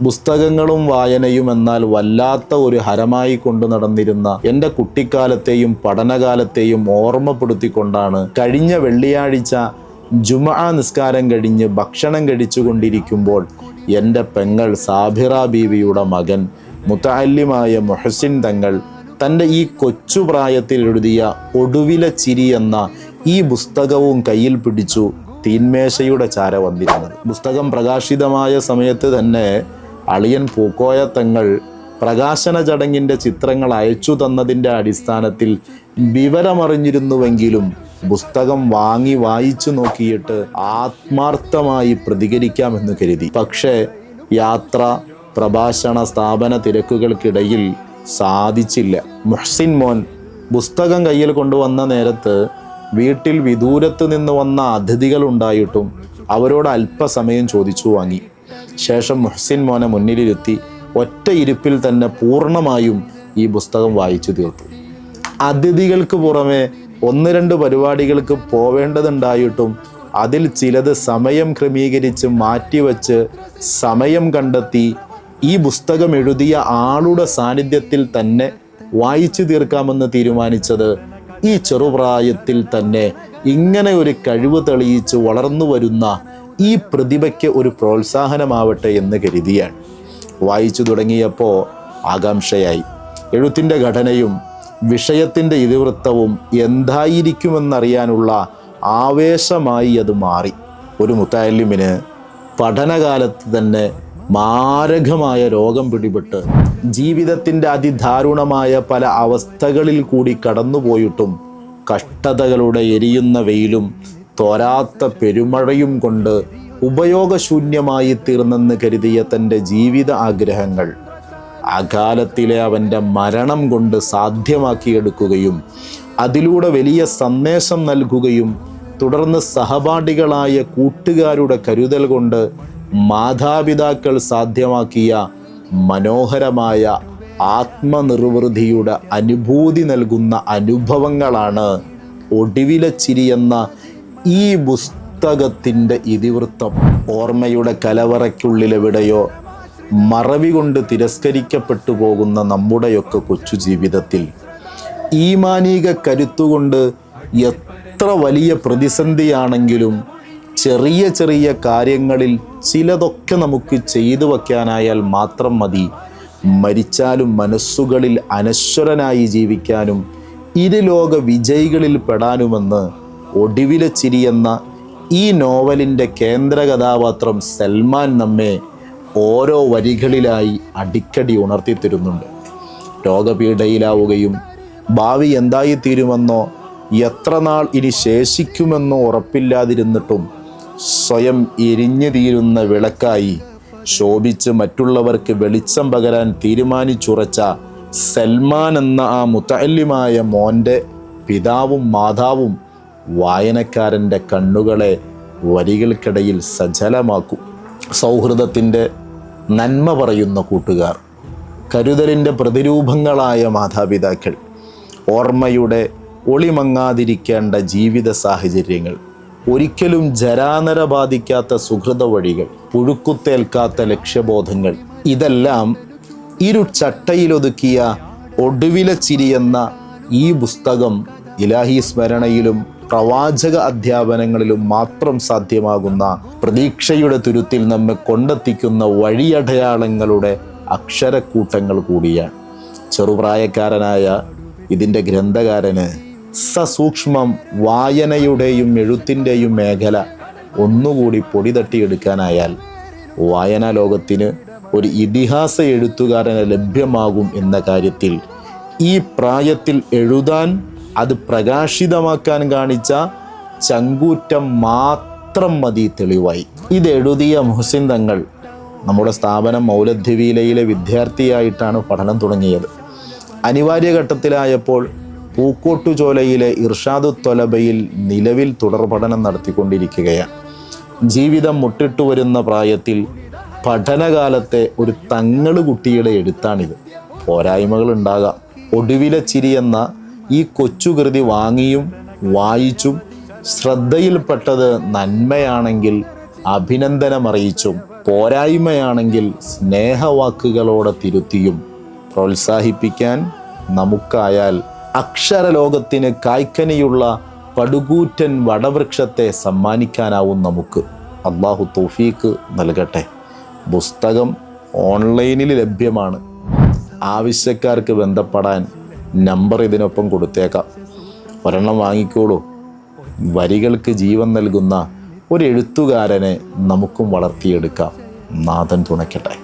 പുസ്തകങ്ങളും വായനയും എന്നാൽ വല്ലാത്ത ഒരു ഹരമായി കൊണ്ടു നടന്നിരുന്ന എന്റെ കുട്ടിക്കാലത്തെയും പഠനകാലത്തെയും ഓർമ്മപ്പെടുത്തിക്കൊണ്ടാണ് കഴിഞ്ഞ വെള്ളിയാഴ്ച ജുമ നിസ്കാരം കഴിഞ്ഞ് ഭക്ഷണം കഴിച്ചുകൊണ്ടിരിക്കുമ്പോൾ എന്റെ പെങ്ങൾ സാബിറ ബീവിയുടെ മകൻ മുത്തല്ലിമായ മൊഹസിൻ തങ്ങൾ തന്റെ ഈ കൊച്ചു പ്രായത്തിൽ എഴുതിയ ഒടുവിലെ ചിരി എന്ന ഈ പുസ്തകവും കയ്യിൽ പിടിച്ചു തീന്മേശയുടെ ചാര വന്നിരുന്നത്. പുസ്തകം പ്രകാശിതമായ സമയത്ത് തന്നെ അളിയൻ പൂക്കോയ തങ്ങൾ പ്രകാശന ചടങ്ങിന്റെ ചിത്രങ്ങൾ അയച്ചു തന്നതിന്റെ അടിസ്ഥാനത്തിൽ വിവരമറിഞ്ഞിരുന്നുവെങ്കിലും പുസ്തകം വാങ്ങി വായിച്ചു നോക്കിയിട്ട് ആത്മാർത്ഥമായി പ്രതികരിക്കാമെന്ന് കരുതി. പക്ഷേ യാത്ര പ്രഭാഷണ സ്ഥാപന തിരക്കുകൾക്കിടയിൽ സാധിച്ചില്ല. മുഹ്സിൻ മോൻ പുസ്തകം കയ്യിൽ കൊണ്ടുവന്ന നേരത്ത് വീട്ടിൽ വിദൂരത്ത് നിന്ന് വന്ന അതിഥികൾ ഉണ്ടായിട്ടും അവരോട് അല്പസമയം ചോദിച്ചു വാങ്ങി. ശേഷം മുഹ്സിൻ മോനെ മുന്നിലിരുത്തി ഒറ്റ ഇരിപ്പിൽ തന്നെ പൂർണമായും ഈ പുസ്തകം വായിച്ചു തീർത്തു. അതിഥികൾക്ക് പുറമെ ഒന്ന് രണ്ട് പരിപാടികൾക്ക് പോവേണ്ടതുണ്ടായിട്ടും അതിൽ ചിലത് സമയം ക്രമീകരിച്ച് മാറ്റിവെച്ച് സമയം കണ്ടെത്തി ഈ പുസ്തകം എഴുതിയ ആളുടെ സാന്നിധ്യത്തിൽ തന്നെ വായിച്ചു തീർക്കാമെന്ന് തീരുമാനിച്ചത് ഈ ചെറുപ്രായത്തിൽ തന്നെ ഇങ്ങനെ ഒരു കഴിവ് തെളിയിച്ച് വളർന്നു വരുന്ന ഈ പ്രതിഭയ്ക്ക് ഒരു പ്രോത്സാഹനമാവട്ടെ എന്ന് കരുതിയാണ്. വായിച്ചു തുടങ്ങിയപ്പോൾ ആകാംക്ഷയായി. എഴുത്തിന്റെ ഘടനയും വിഷയത്തിന്റെ ഇതിവൃത്തവും എന്തായിരിക്കുമെന്നറിയാനുള്ള ആവേശമായി അത് മാറി. ഒരു മുത്താലിമിന് പഠനകാലത്ത് തന്നെ മാരകമായ രോഗം പിടിപെട്ട് ജീവിതത്തിന്റെ അതിദാരുണമായ പല അവസ്ഥകളിൽ കൂടി കടന്നുപോയിട്ടും കഷ്ടതകളുടെ എരിയുന്ന വെയിലും തോരാത്ത പെരുമഴയും കൊണ്ട് ഉപയോഗശൂന്യമായി തീർന്നെന്ന് കരുതിയ തന്റെ ജീവിത ആഗ്രഹങ്ങൾ. അകാലത്തിലെ അവന്റെ മരണം കൊണ്ട് സാധ്യമാക്കിയെടുക്കുകയും അതിലൂടെ വലിയ സന്ദേശം നൽകുകയും തുടർന്ന് സഹപാഠികളായ കൂട്ടുകാരുടെ കരുതൽ കൊണ്ട് മാതാപിതാക്കൾ സാധ്യമാക്കിയ മനോഹരമായ ആത്മനിർവൃതിയുടെ അനുഭൂതി നൽകുന്ന അനുഭവങ്ങളാണ് ഒടുവിലെ ചിരി എന്ന ഈ പുസ്തകത്തിന്റെ ഇതിവൃത്തം ഓർമ്മയുടെ കലവറയ്ക്കുള്ളിലെവിടെയോ മറവി കൊണ്ട് തിരസ്കരിക്കപ്പെട്ടു പോകുന്ന നമ്മുടെയൊക്കെ കൊച്ചു ജീവിതത്തിൽ. ഈമാനിക കരുത്തുകൊണ്ട് എത്ര വലിയ പ്രതിസന്ധിയാണെങ്കിലും ചെറിയ ചെറിയ കാര്യങ്ങളിൽ ചിലതൊക്കെ നമുക്ക് ചെയ്തു വയ്ക്കാനായാൽ മാത്രം മതി. മരിച്ചാലും മനസ്സുകളിൽ അനശ്വരനായി ജീവിക്കാനും ഇരുലോക വിജയികളിൽ പെടാനുമെന്ന് ഒടുവിലെ ചിരിയെന്ന ഈ നോവലിന്റെ കേന്ദ്ര കഥാപാത്രം സൽമാൻ നമ്മെ ഓരോ വരികളിലായി അടിക്കടി ഉണർത്തിത്തരുന്നുണ്ട്. രോഗപീഠയിലാവുകയും ഭാവി എന്തായിത്തീരുമെന്നോ എത്ര നാൾ ഇനി ശേഷിക്കുമെന്നോ ഉറപ്പില്ലാതിരുന്നിട്ടും സ്വയം എരിഞ്ഞു തീരുന്ന വിളക്കായി ശോഭിച്ച് മറ്റുള്ളവർക്ക് വെളിച്ചം പകരാൻ തീരുമാനിച്ചുറച്ച സൽമാൻ എന്ന ആ മുത്തല്യമായ മോന്റെ പിതാവും മാതാവും വായനക്കാരന്റെ കണ്ണുകളെ വരികൾക്കിടയിൽ സജലമാക്കും. സൗഹൃദത്തിന്റെ നന്മ പറയുന്ന കൂട്ടുകാർ കരുതലിന്റെ പ്രതിരൂപങ്ങളായ മാതാപിതാക്കൾ ഓർമ്മയുടെ ഒളിമങ്ങാതിരിക്കേണ്ട ജീവിത സാഹചര്യങ്ങൾ ഒരിക്കലും ജരാനര ബാധിക്കാത്ത സുഹൃത വഴികൾ പുഴുക്കുത്തേൽക്കാത്ത ലക്ഷ്യബോധങ്ങൾ ഇതെല്ലാം ഇരു ചട്ടയിലൊതുക്കിയ ഒടുവിലെ ചിരി എന്ന ഈ പുസ്തകം ഇലാഹി സ്മരണയിലും പ്രവാചക അധ്യാപനങ്ങളിലും മാത്രം സാധ്യമാകുന്ന പ്രതീക്ഷയുടെ തുരുത്തിൽ നമ്മെ കൊണ്ടെത്തിക്കുന്ന വഴിയടയാളങ്ങളുടെ അക്ഷരക്കൂട്ടങ്ങൾ കൂടിയാണ് ചെറുപ്രായക്കാരനായ ഇതിന്റെ ഗ്രന്ഥകാരന് സസൂക്ഷ്മം വായനയുടെയും എഴുത്തിന്റെയും മേഖല ഒന്നുകൂടി പൊടി തട്ടിയെടുക്കാനായാൽ വായനാ ലോകത്തിന് ഒരു ഇതിഹാസ എഴുത്തുകാരന് ലഭ്യമാകും എന്ന കാര്യത്തിൽ ഈ പ്രായത്തിൽ എഴുതാൻ അത് പ്രകാശിതമാക്കാൻ കാണിച്ച ചങ്കൂറ്റം മാത്രം മതി തെളിവായി. ഇത് എഴുതിയ മുഹസിൻ തങ്ങൾ നമ്മുടെ സ്ഥാപനം മൗലദ്വീലയിലെ വിദ്യാർത്ഥിയായിട്ടാണ് പഠനം തുടങ്ങിയത്. അനിവാര്യ ഘട്ടത്തിലായപ്പോൾ പൂക്കോട്ടുചോലയിലെ ഇർഷാദു തൊലബയിൽ നിലവിൽ തുടർ പഠനം നടത്തിക്കൊണ്ടിരിക്കുകയാണ്. ജീവിതം മുട്ടിട്ടു വരുന്ന പ്രായത്തിൽ പഠനകാലത്തെ ഒരു തങ്ങൾ കുട്ടിയുടെ എഴുത്താണിത്. പോരായ്മകൾ ഉണ്ടാകാം ഒടുവിലെ ചിരി എന്ന ഈ കൊച്ചുകൃതി വാങ്ങിയും വായിച്ചും ശ്രദ്ധയിൽപ്പെട്ടത് നന്മയാണെങ്കിൽ അഭിനന്ദനമറിയിച്ചും പോരായ്മയാണെങ്കിൽ സ്നേഹവാക്കുകളോടെ തിരുത്തിയും പ്രോത്സാഹിപ്പിക്കാൻ നമുക്കായാൽ അക്ഷരലോകത്തിന് കായ്ക്കനിയുള്ള പടുകൂറ്റൻ വടവൃക്ഷത്തെ സമ്മാനിക്കാനാവും നമുക്ക്. അള്ളാഹു തോഫീക്ക് നൽകട്ടെ. പുസ്തകം ഓൺലൈനിൽ ലഭ്യമാണ്. ആവശ്യക്കാർക്ക് ബന്ധപ്പെടാൻ നമ്പർ ഇതിനൊപ്പം കൊടുത്തേക്കാം. ഒരെണ്ണം വാങ്ങിക്കോളൂ. വരികൾക്ക് ജീവൻ നൽകുന്ന ഒരു എഴുത്തുകാരനെ നമുക്കും വളർത്തിയെടുക്കാം. നാഥൻ തുണയ്ക്കട്ടെ.